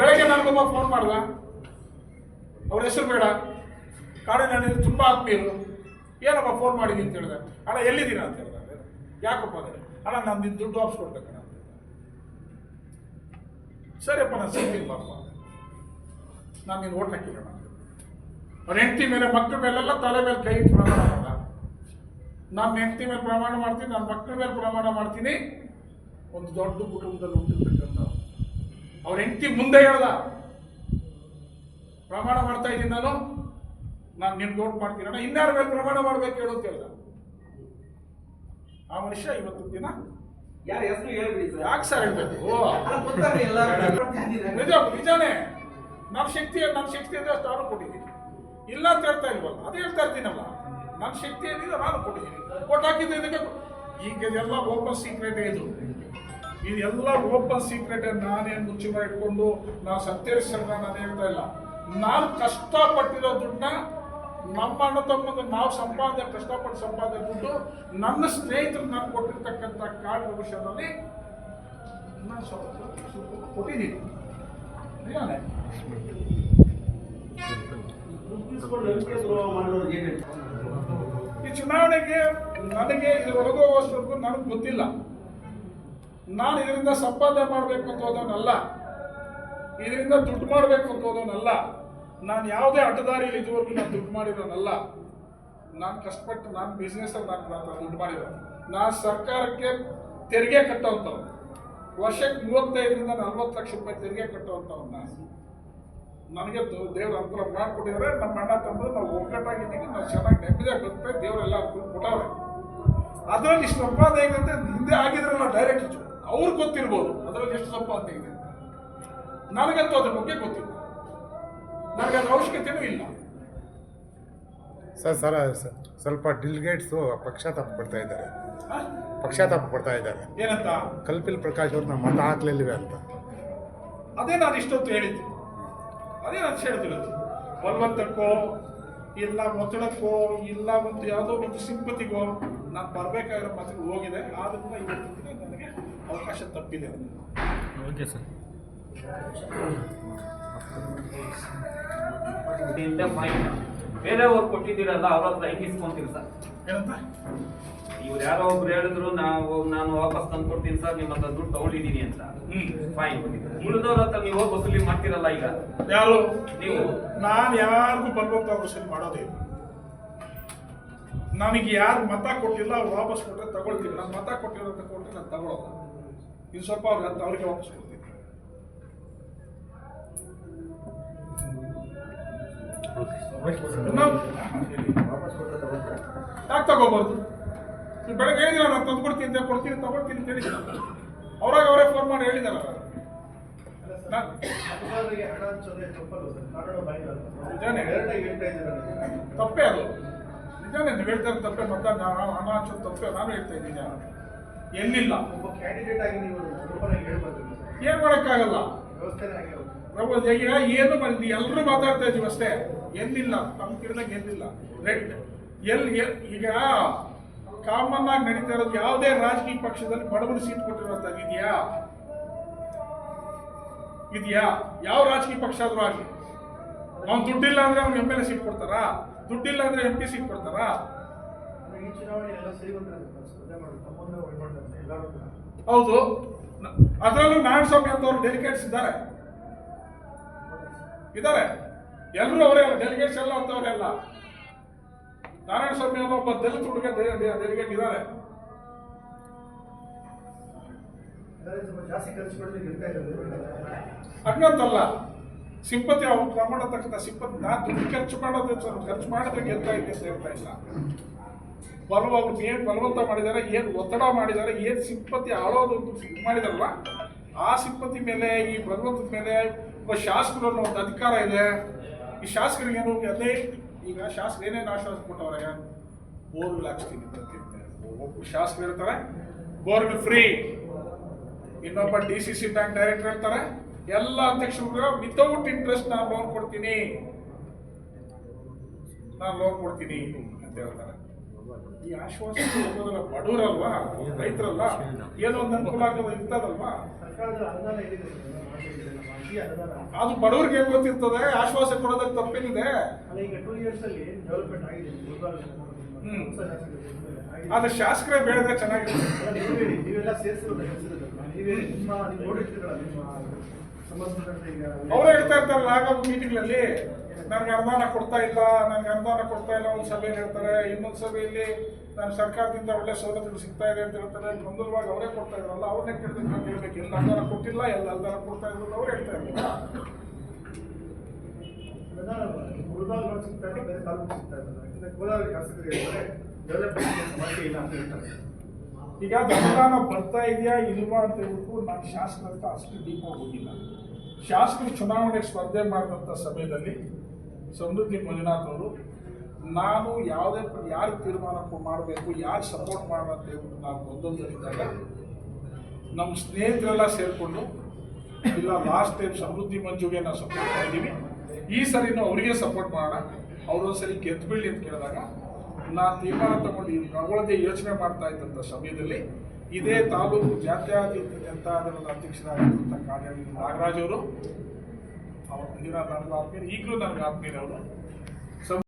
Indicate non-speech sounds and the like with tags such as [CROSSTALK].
ಬೆಳಗ್ಗೆ ನನಗೊಬ್ಬ ಫೋನ್ ಮಾಡ್ದ. ಅವ್ರ ಹೆಸರು ಬೇಡ. ಕಾಡಿನ ತುಂಬ ಆತ್ಮೀಯರು ಏನಪ್ಪ ಫೋನ್ ಮಾಡಿದಿ ಅಂತ ಹೇಳಿದೆ. ಅಣ್ಣ, ಎಲ್ಲಿದ್ದೀರಾ ಅಂತ ಹೇಳಿದೆ. ಯಾಕಪ್ಪ ಅಂದರೆ ಅಣ್ಣ ನಾನು ದುಡ್ಡು ವಾಪಸ್ ಕೊಡ್ಬೇಕಣ್ಣ. ಸರಿಯಪ್ಪ, ನಾನು ಸಿಗ್ತೀನಿ ನಾನು ನೀನು ಓಟ್ ಹಾಕಿರೋಣ ಅವ್ರ ಹೆಂಡತಿ ಮೇಲೆ ಮಕ್ಕಳ ಮೇಲೆಲ್ಲ ತಲೆ ಮೇಲೆ ಕೈ ಪ್ರಮಾಣ ಮಾಡ ನಾನು ಹೆಂಡತಿ ಮೇಲೆ ಪ್ರಮಾಣ ಮಾಡ್ತೀನಿ, ನನ್ನ ಮಕ್ಕಳ ಮೇಲೆ ಪ್ರಮಾಣ ಮಾಡ್ತೀನಿ. ಒಂದು ದೊಡ್ಡ ಕುಟುಂಬದಲ್ಲಿ ಹುಟ್ಟಿರ್ತಕ್ಕಂಥ ಅವ್ರ ಹೆಂಡತಿ ಮುಂದೆ ಹೇಳ್ದ. ಪ್ರಮಾಣ ಮಾಡ್ತಾ ಇದ್ದೀನಿ ನಾನು. ನಾನು ನಿಮ್ಗೆ ಓಟ್ ಮಾಡ್ತೀನಣ್ಣ ಇನ್ಯಾರ ಮೇಲೆ ಪ್ರಮಾಣ ಮಾಡ್ಬೇಕು ಹೇಳು ಅಂತ ಹೇಳ್ದ. ಆ ಮನುಷ್ಯ ಇವತ್ತು ದಿನ ಯಾರ ಹೆಸರು ಹೇಳ್ಬಿಡಿ ಸರ್. ಯಾಕೆ ಸರ್ ಹೇಳ್ಬೇಕು? [LAUGHS] ನಿಜ ನಿಜಾನೇ. ನನ್ನ ಶಕ್ತಿ ನನ್ನ ಶಕ್ತಿ ಇದೆ ಅಷ್ಟು ನಾನು ಕೊಟ್ಟಿದ್ದೀನಿ. ಇಲ್ಲ ಅಂತ ಹೇಳ್ತಾ ಇಲ್ವಲ್ಲ? ಅದೇ ಹೇಳ್ತಾ ಇರ್ತೀನಲ್ಲ. ನನ್ನ ಶಕ್ತಿ ಏನಿದೆ ನಾನು ಕೊಟ್ಟಿದ್ದೀನಿ. ಕೊಟ್ಟು ಹಾಕಿದ್ದು ಇದಕ್ಕೆ ಈಗ ಇದೆಲ್ಲ ಓಪನ್ ಸೀಕ್ರೆಟ್ ಇದು. ಇದೆಲ್ಲ ಓಪನ್ ಸೀಕ್ರೆಟ್ ನಾನೇನು ಮುಚ್ಚಿ ಇಟ್ಕೊಂಡು ನಾವು ಸತ್ಯರಿಸಲ್ಲ ನಾನು ಹೇಳ್ತಾ ಇಲ್ಲ. ನಾನು ಕಷ್ಟಪಟ್ಟಿರೋ ದುಡ್ಡನ್ನ ನಮ್ಮ ಅಣ್ಣ ತಮ್ಮಂದ್ರೆ ನಾವು ಸಂಪಾದನೆ, ಕಷ್ಟಪಟ್ಟು ಸಂಪಾದನೆ ದುಡ್ಡು ನನ್ನ ಸ್ನೇಹಿತರು ನಾನು ಕೊಟ್ಟಿರ್ತಕ್ಕಂಥ ವಿಷಯದಲ್ಲಿ ನಾನು ಸ್ವಲ್ಪ ಕೊಟ್ಟಿದ್ದೀನಿ. ಈ ಚುನಾವಣೆಗೆ ನನಗೆ ಇದುವರೆಗೂ ಹೊರಗೋಗುವಷ್ಟು ನನಗೆ ಗೊತ್ತಿಲ್ಲ. ನಾನು ಇದರಿಂದ ಸಂಪಾದನೆ ಮಾಡಬೇಕು ಅಂತ ಹೋದವನಲ್ಲ, ಇದರಿಂದ ದುಡ್ಡು ಮಾಡಬೇಕು ಅಂತ ಹೋದವನಲ್ಲ, ನಾನು ಯಾವುದೇ ಅಡ್ಡದಾರಿಯಲ್ಲಿ ಇದುವರೆಗೂ ನಾನು ದುಡ್ಡು ಮಾಡಿರೋನಲ್ಲ, ನಾನು ಕಷ್ಟಪಟ್ಟು ನಾನು ಬಿಸ್ನೆಸ್ಸಲ್ಲಿ ನಾನು ದುಡ್ಡು ಮಾಡಿರೋ ನಾನು ಸರ್ಕಾರಕ್ಕೆ ತೆರಿಗೆ ಕಟ್ಟೋವಂಥವ್ನು. ವರ್ಷಕ್ಕೆ ಮೂವತ್ತೈದರಿಂದ ನಲ್ವತ್ತು ಲಕ್ಷ ರೂಪಾಯಿ ತೆರಿಗೆ ಕಟ್ಟುವಂಥವ್ನು. ನಾನು ನನಗೆ ದೇವ್ರ ಅನುಕೂಲ ಮಾಡಿಕೊಟ್ಟಿದ್ದಾರೆ, ನಮ್ಮ ಅಣ್ಣ ತಮ್ಮದು ನಾವು ಒಗ್ಗಟ್ಟಾಗಿದ್ದೀವಿ, ನಾವು ಚೆನ್ನಾಗಿ ನೆಮ್ಮದಿ ಬರ್ತೇವೆ ದೇವರೆಲ್ಲ ಅನುಕೂಲ ಕೊಟ್ಟವ್ರೆ. ಅದರಲ್ಲಿ ಇಷ್ಟು ಸಂಪಾದನೆ ಏನಂದ್ರೆ ಹಿಂದೆ ಆಗಿದ್ರಲ್ಲ ಡೈರೆಕ್ಟ್ ಅವ್ರಿಗೆ ಗೊತ್ತಿರ್ಬೋದು. ಅದರಲ್ಲಿ ಎಷ್ಟು ಸಂಪಾದನೆ ಇದೆ ನನಗಂತೂ ಅದ್ರ ಬಗ್ಗೆ ಗೊತ್ತಿಲ್ಲ. ನನಗೆ ಅದ್ರ ಅವಶ್ಯಕತೆನೂ ಇಲ್ಲ. ಸರ್ ಸರ್ ಸರ್ ಸ್ವಲ್ಪ ಪಕ್ಷ ಪಕ್ಷಾತಾಪ ಪಡ್ತಾ ಇದ್ದಾರೆ. ಪಕ್ಷ ಪಕ್ಷಾತಾಪ ಪಡ್ತಾ ಇದ್ದಾರೆ. ಏನಂತ? ಕಲ್ಪಿಲ್ ಪ್ರಕಾಶ್ ಅವ್ರನ್ನ ಮತ ಹಾಕ್ಲಿಲ್ವೇ ಅಂತ. ಅದೇ ನಾನು ಇಷ್ಟೊತ್ತು ಹೇಳಿದ್ದು. ಅದೇ ನಾನು ಹೇಳಿದಿರೋದು ಬಲವಂತಕ್ಕೋ ಇಲ್ಲ ಒತ್ತಡಕ್ಕೋ ಇಲ್ಲ ಒಂದು ಯಾವುದೋ ಒಂದು ಸಿಂಪತಿಗೋ ನಾನು ಬರಬೇಕಾಗಿರೋ ಮಾತಿಗೆ ಹೋಗಿದೆ. ಆದ್ರಿಂದ ಇವತ್ತು ದಿನ ನನಗೆ ಅವಕಾಶ ತಪ್ಪಿದೆ. Okay sir. ಬೇರೆಯವ್ರು ಕೊಟ್ಟಿದ್ದೀರಲ್ಲ ಅವ್ರ ಹತ್ರ ಹೆಂಗ್ ಇಸ್ಕೊಂತೀರಿ ಸರ್. ಏನಂತ? ಇವ್ರು ಯಾರೋ ಒಬ್ರು ಹೇಳಿದ್ರು ನಾವು ನಾನು ವಾಪಸ್ ತಂದು ಕೊಡ್ತೀನಿ ಸರ್ ನಿಮ್ಮ ಹತ್ರ ದುಡ್ಡು ತಗೊಂಡಿದ್ದೀನಿ ಅಂತ. ಫೈನ್ ಉಳಿದವ್ರ ಹತ್ರ ನೀವು ಹೋಗಿ ವಸೂಲಿ ಮಾಡ್ತೀರಲ್ಲ ಈಗ? ಯಾರು? ನೀವು? ನಾನು ಯಾರಿಗೂ ಬಲವಂತ ವಸೂಲಿ ಮಾಡೋದೇ ಇಲ್ಲ. ನನಗೆ ಯಾರು ಮತ ಕೊಟ್ಟಿಲ್ಲ ಅವ್ರು ವಾಪಸ್ ಕೊಟ್ಟರೆ ತಗೊಳ್ತೀನಿ. ನಾನು ಮತ ಕೊಟ್ಟಿರೋ ಅಂತ ಕೊಟ್ಟರೆ ನಾನು ತಗೊಳ್ಳೋಲ್ಲ ಇನ್ನು ಸ್ವಲ್ಪ ಅವ್ರಿಗೆ ಹತ್ತು ಅವ್ರಿಗೆ ವಾಪಸ್ ಕೊಡ್ತೀನಿ. ಯಾಕೆ ತಗೋಬಾರ್ದು? ನೀವು ಬೆಳಗ್ಗೆ ಹೇಳಿದಿಲ್ಲ ನಾನು ತಂದು ಕೊಡ್ತೀನಿ ಅಂತ ಕೊಡ್ತೀನಿ ತಗೊಳ್ತೀನಿ ಅಂತ ಹೇಳಿದ್ರು ಅವ್ರಾಗ ಅವರೇ ಫೋನ್ ಮಾಡಿ ಹೇಳಿದಾರ ತಪ್ಪೇ ಅದು. ನಿಜಾನೇ, ನೀವು ಹೇಳ್ತಾ ಇರೋದು ತಪ್ಪೇ, ಮತ್ತೆ ಹಣ ಹಂಚೋದು ತಪ್ಪೇ, ನಾನು ಹೇಳ್ತಾ ಇದ್ದೀನಿ. ಎಲ್ಲಿಲ್ಲ ಏನ್ ಮಾಡೋಕ್ಕಾಗಲ್ಲ. ಪ್ರಭು, ಈಗ ಏನು ಬಂದು ಎಲ್ಲರೂ ಮಾತಾಡ್ತಾ ಇದೀವಿ ಅಷ್ಟೇ. ಎಲ್ಲಿಲ್ಲ ನಮ್ಮ ಕಿರಣಕ್ಕೆ ಎಲ್ಲಿಲ್ಲ ರೆಡ್ ಎಲ್ಲಿ ಎಲ್- ಈಗ ಕಾಮನ್ ಆಗಿ ನಡೀತಾ ಇರೋದು ಯಾವುದೇ ರಾಜಕೀಯ ಪಕ್ಷದಲ್ಲಿ ಬಡವರು ಸೀಟ್ ಕೊಟ್ಟಿರುವಂತದ್ದು ಇದೆಯಾ? ಇದೆಯಾ? ಯಾವ ರಾಜಕೀಯ ಪಕ್ಷ ಆದರೂ ಆಗಲಿ. ಅವ್ನು ದುಡ್ಡಿಲ್ಲ ಅಂದ್ರೆ ಅವ್ನು ಎಂ ಎಲ್ ಎ ಸೀಟ್ ಕೊಡ್ತಾರಾ? ದುಡ್ಡಿಲ್ಲ ಅಂದ್ರೆ ಎಂ ಪಿ ಸೀಟ್ ಕೊಡ್ತಾರಾ? ಹೌದು. ಅದರಲ್ಲೂ ನಾರಾಯಣ ಸ್ವಾಮಿ ಅಂತವ್ರು ಡೆಲಿಗೇಟ್ಸ್ ಇದ್ದಾರೆ. ಇದ್ದಾರೆ. ಎಲ್ಲರೂ ಅವರೇ ಡೆಲಿಗೇಟ್ಸ್ ಎಲ್ಲ ಅಂತವರೆಲ್ಲ ನಾರಾಯಣ ಸ್ವಾಮಿ ಅನ್ನೋ ಒಬ್ಬ ದಲಿತ ಹುಡುಗ ಡೆಲಿಗೇಟ್ ಇದ್ದಾರೆ. ಹಂಗಂತಲ್ಲ ಸಿಂಪತಿ ಅವ್ರು ಮಾಡತಕ್ಕಂಥ ಸಿಂಪತಿ ನಾನು ದುಡ್ಡು ಖರ್ಚು ಮಾಡೋದು ಖರ್ಚು ಮಾಡಿದ್ರೆ ಗೆಲ್ತಾ ಇದೆ ಅಂತ ಹೇಳ್ತಾ ಇಲ್ಲ. ಬಲವ ಅವ್ರಿಗೆ ಏನು ಬಲವಂತ ಮಾಡಿದ್ದಾರೆ ಏನು ಒತ್ತಡ ಮಾಡಿದ್ದಾರೆ ಏನು ಸಿಂಪತಿ ಆಳೋದು ಅಂತ ಮಾಡಿದಾರಲ್ಲ, ಆ ಸಿಂಪತಿ ಮೇಲೆ, ಈ ಬಲವಂತದ ಮೇಲೆ ಒಬ್ಬ ಶಾಸಕರು ಅನ್ನೋ ಒಂದು ಅಧಿಕಾರ ಇದೆ. ಈ ಶಾಸಕರಿಗೆ ಏನು ಅದೇ ಈಗ ಶಾಸಕ ಏನೇನು ಆಶ್ವಾಸ ಕೊಟ್ಟವ್ರೆ? ಬೋರ್ವೆಲ್ ಹಾಕ್ಸ್ತೀನಿ ಅಂತ. ಒಬ್ಬ ಶಾಸಕರು ಹೇಳ್ತಾರೆ ಬೋರ್ವೆಲ್ ಫ್ರೀ ಇನ್ನೊಬ್ಬ D C C bank director ಹೇಳ್ತಾರೆ, ಎಲ್ಲ ಅಧ್ಯಕ್ಷರು ವಿತೌಟ್ ಇಂಟ್ರೆಸ್ಟ್ ನಾನು ಲೋನ್ ಕೊಡ್ತೀನಿ. ನಾನು ಲೋನ್ ಕೊಡ್ತೀನಿ. ಅಂತ ಹೇಳ್ತಾರೆ. ಈ ಆಶ್ವಾಸ ಕೊಡೋದಲ್ಲ ಬಡವರಲ್ವಾ? ರೈತರಲ್ಲ? ಏನೋ ಒಂದು ಅನುಕೂಲ ಆಗೋದು ಇರ್ತದಲ್ವಾ? ಅದು ಬಡವ್ರಿಗೆ ಏನ್ ಗೊತ್ತಿರ್ತದೆ? ಆಶ್ವಾಸ ಕೊಡೋದಕ್ಕೆ ತಪ್ಪೇನಿದೆ? ಅದು ಶಾಸಕರು ಬೇಡದೆ ಚೆನ್ನಾಗಿರುತ್ತೆ ಅವ್ರು ಹೇಳ್ತಾ ಇರ್ತಾರಲ್ಲ ಆಗ ಮೀಟಿಂಗ್ನಲ್ಲಿ ನನಗೆ ಅನುದಾನ ಕೊಡ್ತಾ ಇಲ್ಲ, ನನಗೆ ಅನುದಾನ ಕೊಡ್ತಾ ಇಲ್ಲ, ಒಂದು ಸಭೆಯಲ್ಲಿ ಹೇಳ್ತಾರೆ, ಇನ್ನೊಂದು ಸಭೆಯಲ್ಲಿ ನಾನು ಸರ್ಕಾರದಿಂದ ಒಳ್ಳೆ ಸವಲತ್ತುಗಳು ಸಿಗ್ತಾ ಇದೆ ಅಂತ ಹೇಳ್ತಾರೆ, ಗೊಂದಲವಾಗಿ ಅವರೇ ಕೊಡ್ತಾ ಇದ್ರಲ್ಲ ಅವ್ರನ್ನೇ ಕೇಳಿದ್ರೆ ನಾನು ಹೇಳ್ಬೇಕು. ಎಲ್ಲ ಅನುದಾನ ಕೊಟ್ಟಿಲ್ಲ, ಎಲ್ಲ ಅನುದಾನ ಕೊಡ್ತಾ ಇದ್ರು ಅವ್ರು ಹೇಳ್ತಾ ಇದ್ರು. ತಾಲೂಕು ಇಲ್ಲ ಅಂತ ಹೇಳ್ತಾರೆ ಈಗ ಅನುದಾನ ಬರ್ತಾ ಇದೆಯಾ ಇಲ್ವಾ ಅಂತ ಹೇಳ್ಬಿಟ್ಟು ನಾನು ಶಾಸಕರ ಅಷ್ಟು ಡೀಪ್ ಆಗೋದಿಲ್ಲ ಶಾಸಕರು ಚುನಾವಣೆಗೆ ಸ್ಪರ್ಧೆ ಮಾಡಿದಂಥ ಸಮಯದಲ್ಲಿ ಸಮೃದ್ಧಿ ಮಂಜುನಾಥ್ ಅವರು, ನಾನು ಯಾವುದೇ ಯಾರು ತೀರ್ಮಾನ ಮಾಡಬೇಕು, ಯಾರು ಸಪೋರ್ಟ್ ಅಂತ ಹೇಳ್ಬಿಟ್ಟು ನಾವು ಗೊಂದಲದಲ್ಲಿದ್ದಾಗ, ನಮ್ಮ ಸ್ನೇಹಿತರೆಲ್ಲ ಸೇರಿಕೊಂಡು, ಇಲ್ಲ ಲಾಸ್ಟ್ ಟೈಮ್ ಸಮೃದ್ಧಿ ಮಂಜುಗೆ ನಾವು ಸಪೋರ್ಟ್ ಮಾಡಿದ್ದೀವಿ ಈ ಸರಿನೂ ಅವರಿಗೆ ಸಪೋರ್ಟ್ ಮಾಡೋಣ. ಅವರೊಂದು ಸರಿ ಗೆದ್ದು ಬೀಳಿ ಅಂತ ಕೇಳಿದಾಗ, ನಾನು ತೀರ್ಮಾನ ತಗೊಂಡು ಈ ತಗೊಳ್ಳದೆ ಯೋಚನೆ ಮಾಡ್ತಾ ಇದ್ದಂಥ ಸಮಯದಲ್ಲಿ, ಇದೇ ತಾಲೂಕು ಜಾತ್ಯಾತೀತ ಜನತಾ ದಳದ ಅಧ್ಯಕ್ಷರಾಗಿದ್ದಂಥ ಕಾರ್ಯಾಲಯ ನಾಗರಾಜ್ ಅವರು ಅವರ ದಿನ ನನಗೆ ಆತ್ಮೀಯ ಈಗಲೂ ನನಗೆ ಆತ್ಮೀಯ ಅವರು